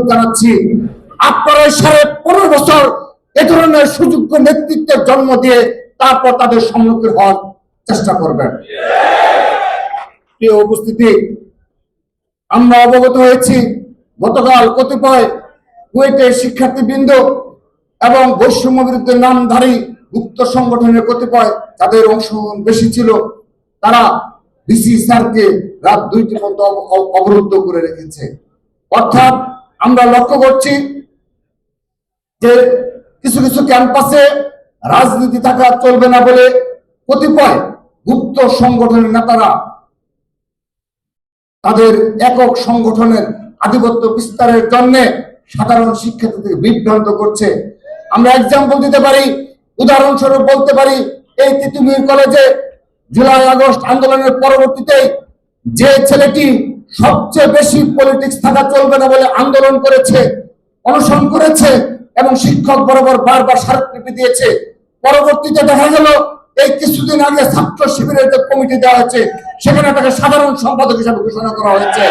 জানাচ্ছি। আপনারা সাড়ে পনেরো বছর এ ধরনের সুযোগ্য নেতৃত্বের জন্ম দিয়ে তারপর তাদের সম্মুখীন হওয়ার চেষ্টা করবেন। উপস্থিতি, আমরা অবগত হয়েছি, গতকাল কতিপয় কুয়েটের শিক্ষার্থীবৃন্দ এবং বৈষম্য বিরুদ্ধে নামধারী গুপ্ত সংগঠনের কতিপয় তাদের অংশগ্রহণ বেশি ছিল, তারা ডিসি স্যারকে রাত দুইটি পর্যন্ত অব- অব- অবরুদ্ধ করে রেখেছে। অর্থাৎ আমরা লক্ষ্য করছি যে কিছু কিছু ক্যাম্পাসে রাজনীতি থাকা চলবে না বলে কতিপয় গুপ্ত সংগঠনের নেতারা তাদের একক সংগঠনের আধিপত্য বিস্তারের জন্য সাধারণ শিক্ষার্থীদের বিভ্রান্ত করছে। আমরা এক্সাম্পল দিতে পারি, উদাহরণস্বরূপ বলতে পারি, এই তিতুমির কলেজে জুলাই আগস্ট আন্দোলনের পরবর্তীতে যে ছেলেটি সবচেয়ে বেশি পলিটিক্স থাকা চলবে না বলে আন্দোলন করেছে, অনশন করেছে এবং শিক্ষক বরাবর বারবার স্মারকলিপি দিয়েছে। পরবর্তীতে দেখা গেল, এই কিছুদিন আগে ছাত্র শিবিরের যে কমিটি দেওয়া হয়েছে, সেখানে তাকে সাধারণ সম্পাদক হিসাবে ঘোষণা করা হয়েছে।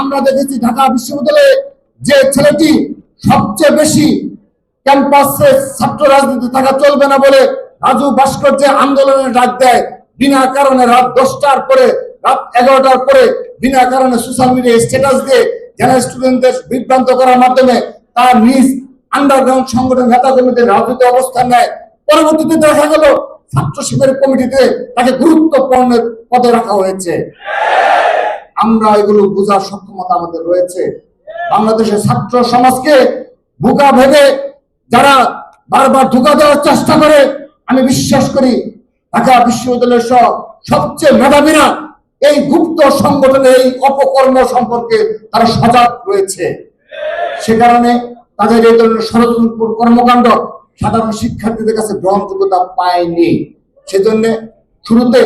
আমরা দেখেছি ঢাকা বিশ্ববিদ্যালয়ে যে ছেলেটি সবচেয়ে বেশি ক্যাম্পাসে ছাত্র রাজনীতি থাকা চলবে না বলে রাজু ভাস্কর যে আন্দোলনের ডাক দেয়। বিনা কারণে রাত দশটার পরে রাত এগারোটার পরে বিনা কারণে সোশ্যাল মিডিয়ায় স্ট্যাটাস দিয়ে যারা স্টুডেন্টদের বিভ্রান্ত করার মাধ্যমে তার নিজ আন্ডারগ্রাউন্ড সংগঠন নেতা কর্মীদের রাজনীতি অবস্থান নেয়। পরবর্তীতে দেখা গেল ছাত্র শিবিরের কমিটিতে তাকে গুরুত্বপূর্ণ পদে রাখা হয়েছে। আমরা এগুলো বোঝার সক্ষমতা আমাদের রয়েছে। বাংলাদেশের ছাত্র সমাজকে বোকা ভেবে যারা বারবার ধোকা দেওয়ার চেষ্টা করে, আমি বিশ্বাস করি ঢাকা বিশ্ববিদ্যালয়ের সহ সবচেয়ে মেধাবীরা এই গুপ্ত সংগঠনের এই অপকর্ম সম্পর্কে তারা সজাগ রয়েছে। সে কারণে তাদের এই ধরনের ষড়যন্ত্র কর্মকাণ্ড সাধারণ শিক্ষার্থীদের কাছে গ্রহণযোগ্যতা পায়নি। সেজন্য শুরুতে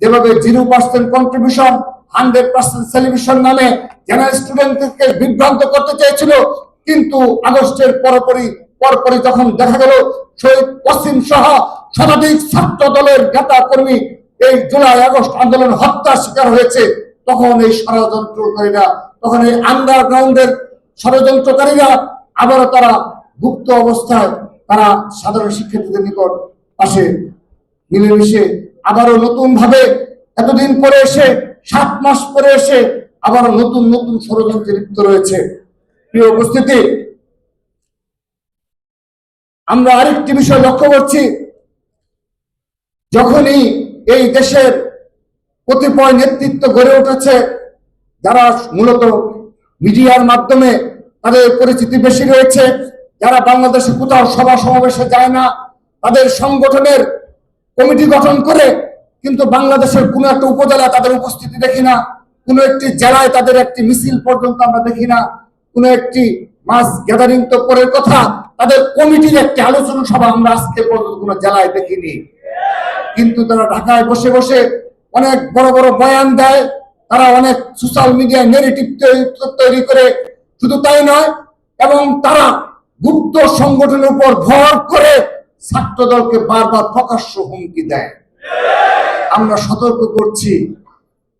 যেভাবে zero percent contribution hundred percent celebration নামে জেনারেল স্টুডেন্টদেরকে বিভ্রান্ত করতে চেয়েছিল, কিন্তু আগস্টের পরপরই পরপরই যখন দেখা গেল, শহীদ ওয়াসিম সহ শতাধিক ছাত্র দলের নেতা কর্মী এই জুলাই আগস্ট আন্দোলন হত্যার শিকার হয়েছে, তখন এই ষড়যন্ত্রকারীরা, তখন এই আন্ডারগ্রাউন্ডের ষড়যন্ত্রকারীরা আবারও তারা গুপ্ত অবস্থায় তারা সাধারণ শিক্ষার্থীদের নিকট আসে মিলেমিশে আবারও নতুন ভাবে এতদিন পরে এসে, সাত মাস পরে এসে আবারও নতুন নতুন ষড়যন্ত্রে লিপ্ত রয়েছে। প্রিয় উপস্থিতি, আমরা আরেকটি বিষয় লক্ষ্য করছি। যখনই এই দেশের কতিপয় নেতৃত্ব গড়ে উঠেছে যারা মূলত মিডিয়ার মাধ্যমে তাদের পরিচিতি বেশি রয়েছে, যারা বাংলাদেশে কোথাও সভা সমাবেশে যায় না, তাদের সংগঠনের কমিটি গঠন করে কিন্তু বাংলাদেশের কোনো একটা উপজেলায় তাদের উপস্থিতি দেখি না, কোনো একটি জেলায় তাদের একটি মিছিল পর্যন্ত আমরা দেখি না, কোনো একটি মাস গ্যাদারিং তো পরের কথা, তাদের কমিটির একটি আলোচনা সভা আমরা আজকে পর্যন্ত কোনো জেলায় দেখিনি। কিন্তু তারা ঢাকায় বসে বসে অনেক বড় বড় বয়ান দেয়। তারা অনেক সোশ্যাল মিডিয়ায় নেগেটিভ তৈরি করে। শুধু তাই নয়, এবং তারা গুপ্ত সংগঠনের উপর ভর করে ছাত্র দলকে বারবার প্রকাশ্য হুমকি দেয়। আমরা সতর্ক করছি,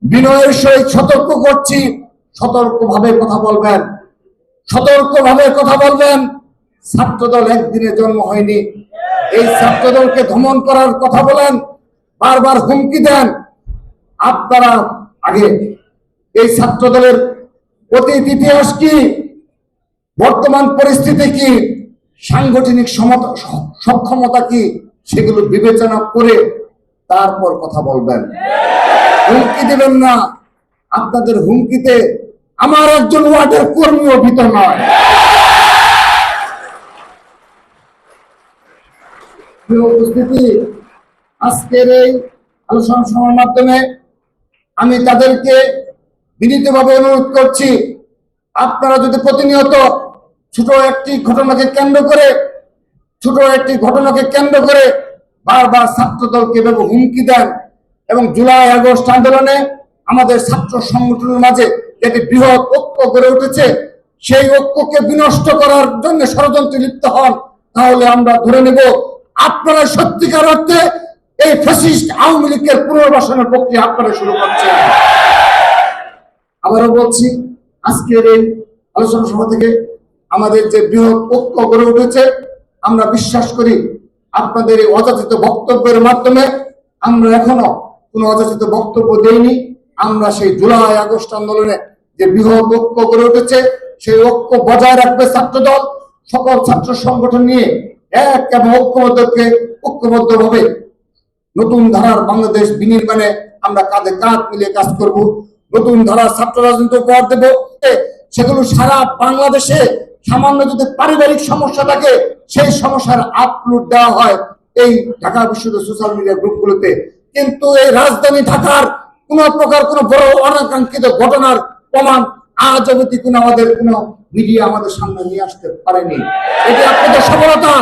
বিনয়ের সহিত সতর্ক করছি। সতর্কভাবে কথা বলবেন, সতর্কভাবে কথা বলবেন। ছাত্রদল একদিনে জন্ম হয়নি। এই ছাত্রদলকে দমন করার কথা বলেন, বারবার হুমকি দেন। আপনারা আগে এই ছাত্রদলের অতীত ইতিহাস কি, বর্তমান পরিস্থিতি কি, সাংগঠনিক সমতা- সক্ষমতা কি, সেগুলো বিবেচনা করে তারপর কথা বলবেন। হুমকি দিবেন না। আপনাদের হুমকিতে আমার একজন ওয়ার্ডের কর্মীও ভীত নয়। উপস্থিতি, আজকের এই আলোচনা সভার মাধ্যমে আমি তাদেরকে বিনীতভাবে অনুরোধ করছি, আপনারা যদি প্রতিনিয়ত ছোট একটি ঘটনাকে কেন্দ্র করে, ছোট একটি ঘটনাকে কেন্দ্র করে বারবার ছাত্র দলকে হুমকি দেন এবং জুলাই আগস্ট আন্দোলনে আমাদের ছাত্র সংগঠনের মাঝে একটি বৃহৎ ঐক্য গড়ে উঠেছে, সেই ঐক্যকে বিনষ্ট করার জন্য ষড়যন্ত্রে লিপ্ত হন, তাহলে আমরা ধরে নেব আপনারা সত্যিকার অর্থে এই ফ্যাসিস্ট আওয়ামী লীগের পুনর্বাসনের প্রক্রিয়া আপনারা শুরু করছেন। আবারও বলছি, আজকের এই আলোচনা সভা থেকে আমাদের যে বৃহৎ ঐক্য গড়ে উঠেছে, আমরা বিশ্বাস করি আপনাদের এই অযাচিত বক্তব্যের মাধ্যমে আমরা এখনও কোনো অযাচিত বক্তব্য দেইনি। আমরা সেই জুলাই আগস্ট আন্দোলনে যে বৃহৎ ঐক্য গড়ে উঠেছে, সেই ঐক্য বজায় রাখবে ছাত্রদল, সকল ছাত্র সংগঠন নিয়ে এক এবং ঐক্যবদ্ধকে ঐক্যবদ্ধভাবে নতুন ধারার বাংলাদেশ বিনির্মাণে আমরা কাঁধে কাঁধ মিলিয়ে কাজ করব। নতুন ধারার ছাত্র রাজনীতি উপহার দেব। সেগুলো সারা বাংলাদেশে সামান্য যদি পারিবারিক সমস্যা থাকে, সেই সমস্যার আপলোড দেওয়া হয় এই ঢাকা বিশ্ববিদ্যালয় সোশ্যাল মিডিয়া গ্রুপগুলোতে। কিন্তু এই রাজধানী ঢাকার কোন প্রকার কোন বড় অনাকাঙ্ক্ষিত ঘটনার প্রমাণ আজ অবধি কোন আমাদের কোন মিডিয়া আমাদের সামনে নিয়ে আসতে পারেনি। এটি আপনাদের সফলতা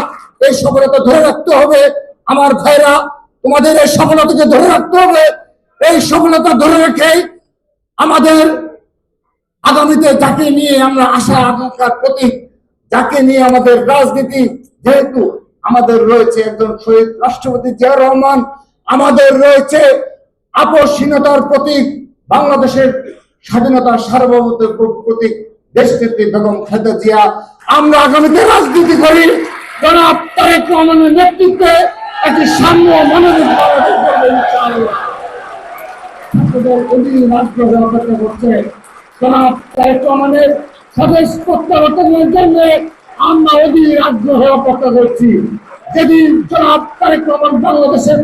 এই সফলতা ধরে রাখতে হবে। আমার ভাইরা, তোমাদের এই সফলতাকে ধরে রাখতে হবে। এই সফলতা ধরে রেখে আমাদের আগামীতে যাকে নিয়ে আমরা আশা আকাঙ্ক্ষার প্রতীক, যাকে নিয়ে আমাদের রাজনীতি যেহেতু আমাদের রয়েছে একজন শহীদ রাষ্ট্রপতি জিয়া রহমান, আমাদের রয়েছে আপসহীনতার প্রতীক, বাংলাদেশের স্বাধীনতার সার্বভৌমত্বের প্রতীক, দেশনেত্রী বেগম খালেদা জিয়া। আমরা আগামীতে রাজনীতি করি। জনাব তারেক নেতৃত্বে একটি সাম্য অপেক্ষা করছে স্বদেশ করছি? বাংলাদেশের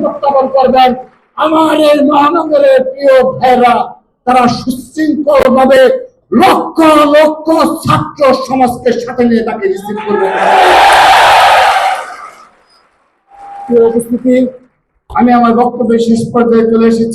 আমার এই মহানগরের প্রিয় ভাইরা, তারা সুশৃঙ্খল ভাবে লক্ষ লক্ষ ছাত্র সমাজকে সাথে নিয়ে তাকে রিসিভ করবেন। প্রিয় উপস্থিতি আমি আমার বক্তব্যের শেষ পর্যায়ে চলে এসেছি।